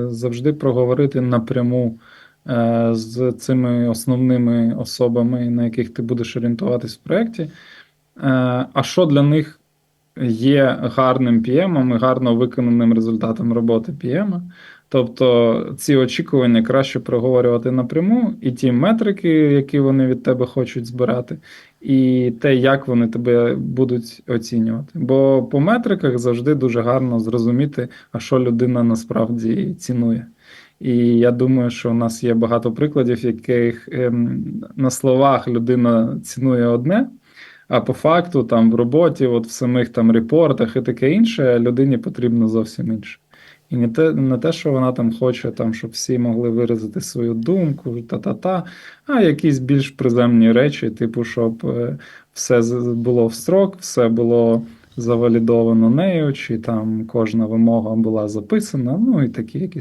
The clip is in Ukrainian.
завжди проговорити напряму е, з цими основними особами, на яких ти будеш орієнтуватись в проєкті. Е, А що для них є гарним PM і гарно виконаним результатом роботи PM? Тобто ці очікування краще проговорювати напряму, і ті метрики, які вони від тебе хочуть збирати, і те, як вони тебе будуть оцінювати. Бо по метриках завжди дуже гарно зрозуміти, а що людина насправді цінує. І я думаю, що у нас є багато прикладів, яких ем, на словах людина цінує одне, а по факту, там в роботі, от в самих там репортах і таке інше, людині потрібно зовсім інше. І не те, не те, що вона там хоче, там, щоб всі могли виразити свою думку, та-та-та, а якісь більш приземні речі, типу, щоб е, все було в строк, все було завалідовано нею, чи там кожна вимога була записана, ну і такі якісь